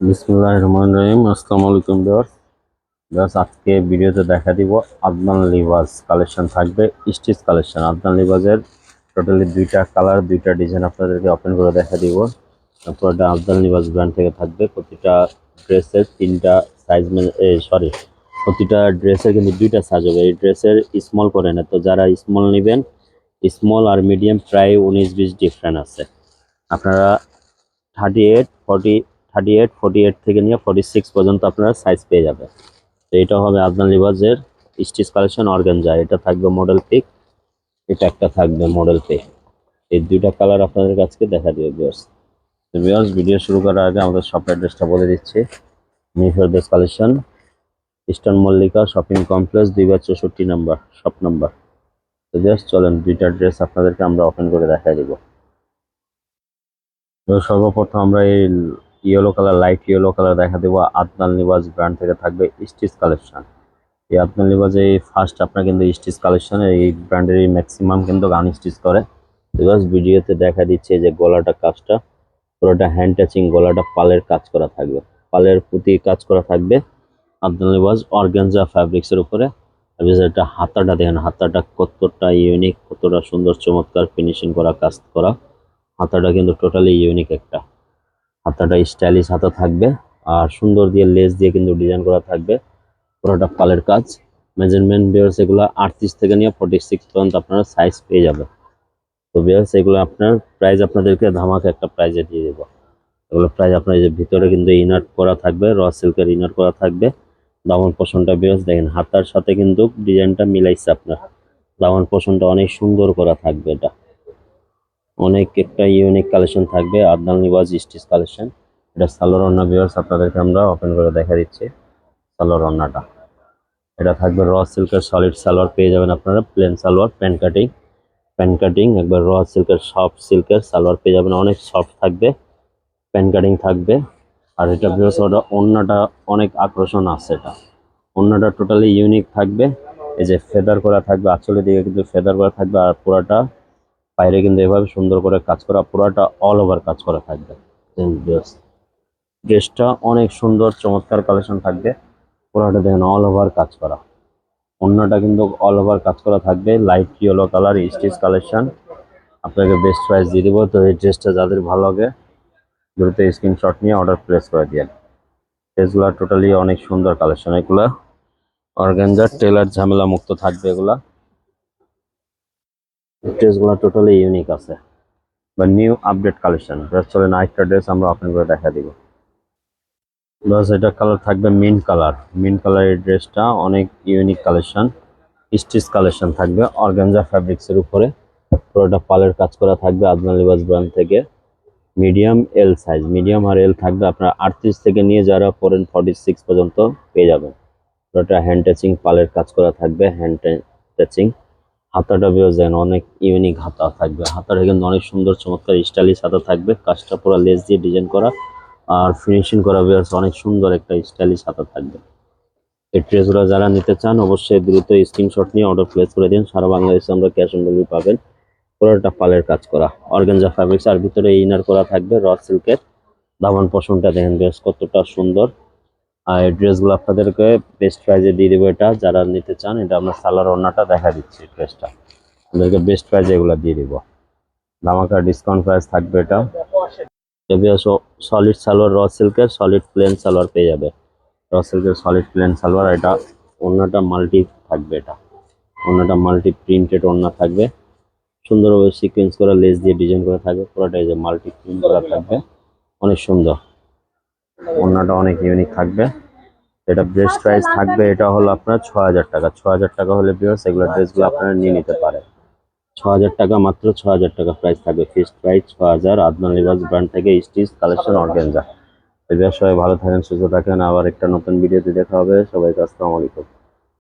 বিসমুল্লাহ রহমান রহিম। আসসালামু আলাইকুম ভিউয়ার্স। ভিউয়ার্স, আজকে ভিডিওতে দেখা দিব আদনান লিবাস কালেকশন থাকবে, স্টিচ কালেকশন। আদনান লিবাসের টোটালি দুইটা কালার, দুইটা ডিজাইন আপনাদেরকে ওপেন করে দেখা দিব। পুরোটা আদনান লিবাস ব্র্যান্ড থেকে থাকবে। প্রতিটা ড্রেসের তিনটা সাইজ মানে সরি প্রতিটা ড্রেসের কিন্তু দুইটা সাইজ হবে। এই ড্রেসের স্মল করে না তো যারা স্মল নেবেন স্মল আর মিডিয়াম প্রায় উনিশ বিশ ডিফারেন্ট আছে। আপনারা thirty eight forty thirty eight forty eight থেকে নিয়ে ফোর্টি সিক্স পর্যন্ত আপনারা সাইজ পেয়ে যাবে তো এটা হবে আদনান লিবাজের স্টিচ কালেকশন অর্গানজা এটা থাকবে মডেল পিক এটা একটা থাকবে মডেল পিক এই দুইটা কালার আপনাদের কাছে দেখা দিবে বিয়ার্স তো বিয়ার্স ভিডিও শুরু করার আগে আমাদের শপ অ্যাড্রেসটা বলে দিচ্ছি। নিউফেরদেশ collection eastern Mallika shopping complex দুই বার চৌষট্টি নাম্বার শপ নাম্বার তো বিয়ার্স চলেন, দুইটা ড্রেস আপনাদেরকে আমরা ওপেন করে দেখা দিব। সর্বপ্রথম আমরা এই yellow colour light yellow colour দেখা দেবো। আদনাল নিবাজ ব্র্যান্ড থেকে থাকবে স্টিচ কালেকশন এই আদনাল নিবাজ ফার্স্ট আপনার কিন্তু স্টিচ কালেকশন এই ব্র্যান্ডের ম্যাক্সিমাম কিন্তু গান স্টিচ করে। বিকজ ভিডিওতে দেখা দিচ্ছে যে গলাটা কাজটা, পুরোটা হ্যান্ড টাচিং গলাটা পালের কাজ করা থাকবে। পালের প্রতি কাজ করা থাকবে আদনাল নিবাজ অর্গানজা ফ্যাব্রিক্সের উপরে। এটা হাতাটা দেখেন, হাতাটা কতটা ইউনিক কতটা সুন্দর, চমৎকার ফিনিশিং করা, কাজ করা। হাতাটা কিন্তু টোটালি ইউনিক একটা। হাতাটা স্টাইলিশ হাতা থাকবে আর সুন্দর দিয়ে লেস দিয়ে কিন্তু ডিজাইন করা থাকবে পুরোটা পালের কাজ। মেজারমেন্ট বিয়ার্স এগুলো আটত্রিশ থেকে নিয়ে ফোর্টি সিক্স পর্যন্ত আপনারা সাইজ পেয়ে যাবে তো বিয়ার্স এগুলো আপনার প্রাইস আপনাদেরকে ধামাকে একটা প্রাইজে দিয়ে দেবো। এগুলো প্রাইস আপনার যে ভিতরে কিন্তু ইনার করা থাকবে র সিল্কের ইনার করা থাকবে। দামন পোষণটা বিয়ার্স দেখেন হাতার সাথে কিন্তু ডিজাইনটা মিলাইছে আপনার। দামন পোষণটা অনেক সুন্দর করা থাকবে এটা। অনেক একটা ইউনিক কালেকশন থাকবে আদনাল নিবাজ স্টিচ কালেকশন এটা সালোয়ার অন্না ভিউয়ার্স আপনাদেরকে আমরা ওপেন করে দেখা দিচ্ছি সালোয়ার অন্নাটা এটা থাকবে র সিল্কের সলিড সালোয়ার, পেয়ে যাবেন আপনারা plain salwar pant cutting pant cutting একবার র সিল্কের সফট সিল্কের সালোয়ার পেয়ে যাবেন, অনেক সফট থাকবে প্যান কাটিং থাকবে। আর এটা ভিউয়ার্স ওটা অন্যটা অনেক আকর্ষণ আছে এটা। অন্যটা টোটালি ইউনিক থাকবে, এই যে ফেদার করা থাকবে, আঁচলের দিকে কিন্তু ফেদার করা থাকবে, আর পুরাটা বাইরে কিন্তু এভাবে সুন্দর করে কাজ করা, পুরোটা অল ওভার কাজ করা থাকবে। ড্রেসটা অনেক সুন্দর, চমৎকার কালেকশন থাকবে। পুরোটা দেখেন অল ওভার কাজ করা। অন্যটা কিন্তু অল ওভার কাজ করা থাকবে। Light yellow colour stitch collection আপনাকে বেস্ট প্রাইস দিয়ে দিব। তো এই ড্রেসটা যাদের ভালো লাগে, দ্রুত স্ক্রিনশট নিয়ে অর্ডার প্লেস করে দিয়ে ড্রেসগুলো টোটালি অনেক সুন্দর কালেকশন এগুলা। অর্গানজার টেলার ঝামেলা মুক্ত থাকবে এগুলা। ড্রেসগুলো টোটালি ইউনিক আছে। বা নিউ আপডেট কালেকশন ড্রেস চলে না একটা ড্রেস আমরা ওপেন করে দেখা দিব। বাস এটা কালার থাকবে মিন কালার মিন কালারের ড্রেসটা অনেক ইউনিক কালেকশন স্টিচ কালেকশন থাকবে অর্গানজা ফ্যাব্রিক্সের উপরে। পুরোটা পালের কাজ করা থাকবে আদনা লিবাস ব্র্যান্ড থেকে। মিডিয়াম এল সাইজ মিডিয়াম আর এল থাকবে আপনার আটত্রিশ থেকে নিয়ে যারা পড়েন ফর্টি সিক্স পর্যন্ত পেয়ে যাবেন। পুরোটা হ্যান্ড টাচিং পালের কাজ করা থাকবে হ্যান্ড টাচিং হাতাটা বেশ যেন অনেক ইউনিক হাতা থাকবে। হাতাটা কিন্তু অনেক সুন্দর, চমৎকার স্টাইলিশ হাতা থাকবে। কাজটা পুরো লেস দিয়ে ডিজাইন করা আর ফিনিশিং করা বেশ অনেক সুন্দর একটা স্টাইলিশ হাতা থাকবে। এই ড্রেসগুলো যারা নিতে চান অবশ্যই দ্রুত স্ক্রিনশট নিয়ে অর্ডার প্লেস করে দিন। সারা বাংলাদেশে আমরা ক্যাশ অন ডেলিভারি পাবেন। পুরোটা পালের কাজ করা। অর্গানজা ফ্যাব্রিক্স আর ভিতরে ইনার করা থাকবে র সিল্কের দামান পশনটা দেখেন বেশ কতটা সুন্দর। আর ড্রেসগুলো আপনাদেরকে বেস্ট প্রাইজে দিয়ে দেবো এটা। যারা নিতে চান, এটা আমরা সালোয়ার ওড়নাটা দেখা দিচ্ছি ড্রেসটা। আপনাদেরকে বেস্ট প্রাইজে এগুলো দিয়ে দিব। ধামাকা ডিসকাউন্ট প্রাইস থাকবে এটা। সলিড সালোয়ার র সিল্কের সলিড প্লেন সালোয়ার পেয়ে যাবে। র সিল্কের সলিড প্লেন সালোয়ার এটা অন্যটা মাল্টি থাকবে এটা। অন্যটা মাল্টি প্রিন্টেড ওড়না থাকবে। সুন্দরভাবে সিকোয়েন্স করা লেস দিয়ে ডিজাইন করা থাকবে। পুরোটা এই যে মাল্টি প্রিন্ট করা থাকবে। অনেক সুন্দর। ওড়নাটা অনেক ইউনিক থাকবে। এটা বেস্ট প্রাইস থাকবে, এটা হলো আপনার ছ হাজার টাকা। ছ হাজার টাকা হলে বিয়ার্স এগুলো ড্রেসগুলো আপনারা নিয়ে নিতে পারেন। ছ হাজার টাকা মাত্র ছ হাজার টাকা প্রাইস থাকবে। ফিক্সড প্রাইস ছ হাজার আদনান লিবাস ব্র্যান্ড থেকে স্টিচ কালেকশন অর্গেনজা এবার সবাই ভালো থাকেন, সুস্থ থাকেন। আবার একটা নতুন ভিডিওতে দেখা হবে। সবাইকে আসসালামু আলাইকুম।